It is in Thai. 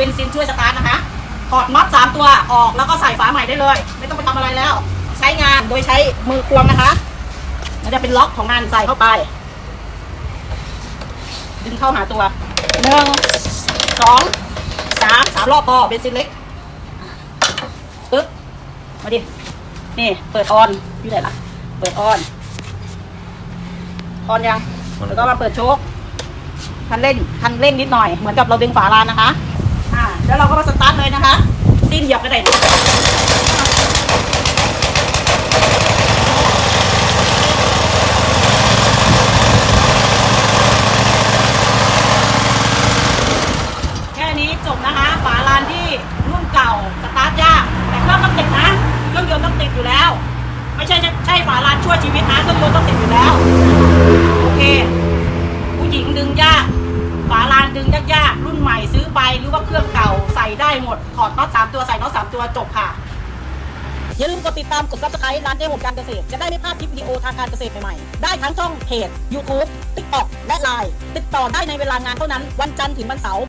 ป็นซินช่วยสตาร์ทนะคะถอดน็อตสามตัวออกแล้วก็ใส่ฝาใหม่ได้เลย ไม่ต้องไปทำอะไรแล้ว ใช้งานโดยใช้มือควงนะคะ มันจะเป็นล็อกของมันใส่เข้าไป ดึงเข้าหาตัวหนึ่งสองสามสามรอบพอเบนซินเล็กปึ๊บมาดินี่ เปิดออนอยู่ไหนล่ะ เปิดออนออนยังแล้วก็มาเปิดโชคคันเร่งคันเร่งนิดหน่อยเหมือนกับเราดึงฝาลานนะคะ แล้วเราก็มาสตาร์ทเลยนะคะดิ้นเหยียบก็ได้แค่นี้จบนะคะฝาลานที่รุ่นเก่าสตาร์ทยากแต่เครื่องต้องติดนะเครื่องยนต์ต้องติดอยู่แล้ว ไม่ใช่ใช่ฝาลานช่วย ดึงยากๆรุ่นใหม่ซื้อไปหรือว่าเครื่องเก่าใส่ได้หมดถอดน็อตสามตัวใส่น็อตสามตัวจบค่ะ อย่าลืมกดติดตามกดซับสไครต์ร้านเจ๊หงการเกษตร จะได้ไม่พลาดคลิปวิดีโอทางการเกษตรใหม่ๆ ได้ทั้งช่องเพจ YouTube TikTok และ Line ติดต่อได้ในเวลางานเท่านั้นวันจันทร์ถึงวันเสาร์